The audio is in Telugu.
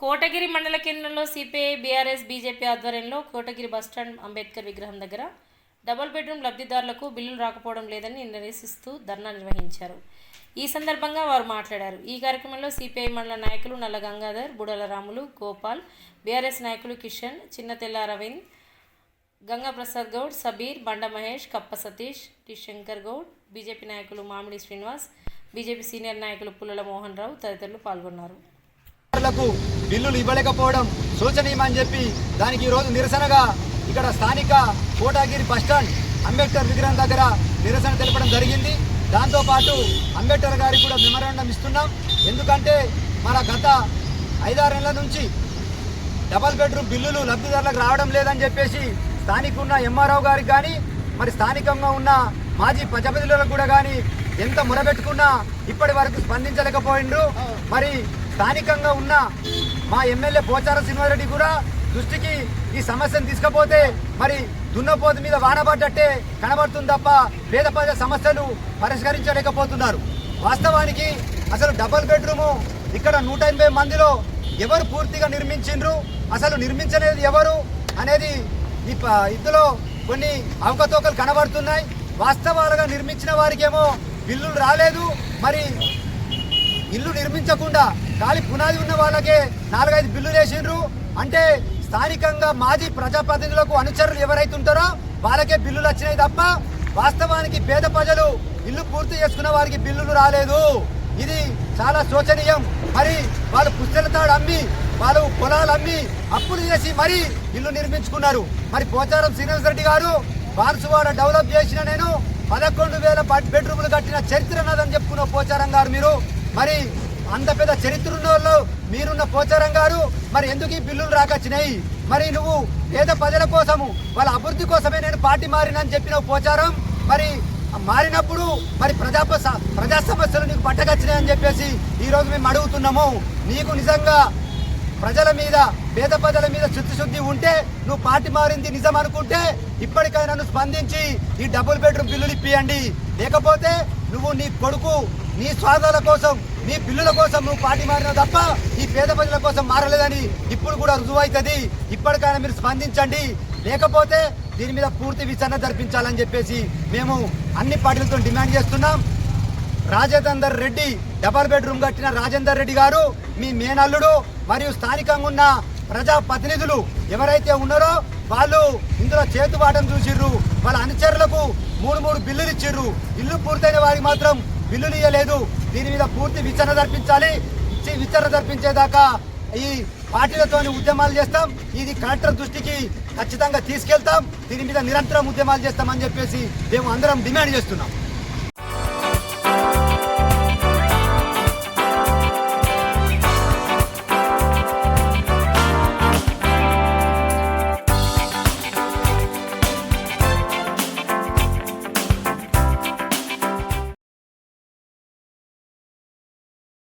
కోటగిరి మండల కేంద్రంలో సిపిఐ బీఆర్ఎస్ బీజేపీ ఆధ్వర్యంలో కోటగిరి బస్టాండ్ అంబేద్కర్ విగ్రహం దగ్గర డబుల్ బెడ్రూమ్ లబ్ధిదారులకు బిల్లులు రాకపోవడం లేదని నిరసిస్తూ ధర్నా నిర్వహించారు. ఈ సందర్భంగా వారు మాట్లాడారు. ఈ కార్యక్రమంలో సిపిఐ మండల నాయకులు నల్ల గంగాధర్ బుడల రాములు గోపాల్ బీఆర్ఎస్ నాయకులు కిషన్ చిన్నతెల్ల అరవింద్ గంగాప్రసాద్ గౌడ్ సబీర్ బండ మహేష్ కప్ప సతీష్ టి శంకర్ గౌడ్ బీజేపీ నాయకులు మామిడి శ్రీనివాస్ బీజేపీ సీనియర్ నాయకులు పుల్లల మోహన్ రావు తదితరులు పాల్గొన్నారు. లకు బిల్లులు ఇవ్వలేకపోవడం శోచనీయమని చెప్పి దానికి ఈరోజు నిరసనగా ఇక్కడ స్థానిక కోటాగిరి బస్టాండ్ అంబేద్కర్ విగ్రహం దగ్గర నిరసన తెలపడం జరిగింది. దాంతోపాటు అంబేద్కర్ గారికి కూడా మెమరాండం ఇస్తున్నాం. ఎందుకంటే మన గత ఐదారేళ్ళ నుంచి డబల్ బెడ్రూమ్ బిల్లులు లబ్ధిదారులకు రావడం లేదని చెప్పేసి స్థానిక ఉన్న ఎంఆర్ఓ గారికి కానీ మరి స్థానికంగా ఉన్న మాజీ ప్రజాప్రతినిధులకు కూడా కానీ ఎంత మొరబెట్టుకున్నా ఇప్పటి వరకు స్పందించలేకపోయిండ్రు. మరి స్థానికంగా ఉన్న మా ఎమ్మెల్యే పోచార శ్రీనివాసరెడ్డి కూడా దృష్టికి ఈ సమస్యను తీసుకపోతే మరి దున్నపోతు మీద వానబడ్డట్టే కనబడుతుంది తప్ప పేద ప్రజల సమస్యలు పరిష్కరించలేకపోతున్నారు. వాస్తవానికి అసలు డబుల్ బెడ్రూము ఇక్కడ నూట ఎనభై మందిలో ఎవరు పూర్తిగా నిర్మించిండ్రు అసలు నిర్మించలేదు ఎవరు అనేది ఈ ప- ఇందులో కొన్ని అవకతవకలు కనబడుతున్నాయి. వాస్తవాలుగా నిర్మించిన వారికేమో బిల్లులు రాలేదు. మరి ఇల్లు నిర్మించకుండా ఖాళీ పునాది ఉన్న వాళ్ళకే నాలుగైదు బిల్లులు వేసిండ్రు. అంటే స్థానికంగా మాజీ ప్రజాప్రతినిధులకు అనుచరులు ఎవరైతే ఉంటారో వాళ్ళకే బిల్లులు వచ్చినాయి తప్ప వాస్తవానికి పేద ప్రజలు ఇల్లు పూర్తి చేసుకున్న వారికి బిల్లులు రాలేదు. ఇది చాలా శోచనీయం. మరి వాళ్ళు పుస్తెలతాడు అమ్మి వాళ్ళు పొలాలు అమ్మి అప్పులు చేసి మరి ఇల్లు నిర్మించుకున్నారు. మరి పోచారం శ్రీనివాస రెడ్డి గారు బాన్సువాడ డెవలప్ చేసిన నేను పదకొండు వేల బెడ్రూములు కట్టిన చరిత్ర నాదని చెప్పుకున్న పోచారం గారు మీరు. మరి అంత పెద్ద చరిత్ర ఉన్న వాళ్ళు మీరున్న పోచారం గారు మరి ఎందుకు ఈ బిల్లులు రాకొచ్చినాయి? మరి నువ్వు పేద ప్రజల కోసము వాళ్ళ అభివృద్ధి కోసమే నేను పార్టీ మారినని చెప్పిన పోచారం. మరి మారినప్పుడు మరి ప్రజా ప్రజా సమస్యలు నీకు పట్టకొచ్చినాయని చెప్పేసి ఈ రోజు మేము అడుగుతున్నాము. నీకు నిజంగా ప్రజల మీద పేద ప్రజల మీద శుద్ధి ఉంటే నువ్వు పార్టీ మారింది నిజం అనుకుంటే ఇప్పటికైనా నువ్వు స్పందించి ఈ డబుల్ బెడ్రూమ్ బిల్లులు ఇప్పియండి. లేకపోతే నువ్వు నీ కొడుకు నీ స్వార్థాల కోసం నీ బిల్లుల కోసం నువ్వు పార్టీ మారిన తప్ప ఈ పేద ప్రజల కోసం మారలేదని ఇప్పుడు కూడా రుజువైతుంది. ఇప్పటికైనా మీరు స్పందించండి. లేకపోతే దీని మీద పూర్తి విచారణ జరిపించాలని చెప్పేసి మేము అన్ని పార్టీలతో డిమాండ్ చేస్తున్నాం. రాజేందర్ రెడ్డి డబల్ బెడ్రూమ్ కట్టిన రాజేందర్ రెడ్డి గారు మీ మేనల్లుడు. మరియు స్థానికంగా ఉన్న ప్రజా ప్రతినిధులు ఎవరైతే ఉన్నారో వాళ్ళు ఇందులో చేతుబాటం చూసిర్రు. వాళ్ళ అనుచరులకు మూడు మూడు బిల్లులు ఇచ్చిర్రు. ఇల్లు పూర్తయిన వారికి మాత్రం బిల్లులు ఇవ్వలేదు దీని మీద పూర్తి విచారణ జరిపించాలి. ఇచ్చి విచారణ జరిపించేదాకా ఈ పార్టీలతోని ఉద్యమాలు చేస్తాం. ఇది కలెక్టర్ దృష్టికి ఖచ్చితంగా తీసుకెళ్తాం. దీని మీద నిరంతరం ఉద్యమాలు చేస్తామని చెప్పేసి మేము అందరం డిమాండ్ చేస్తున్నాం.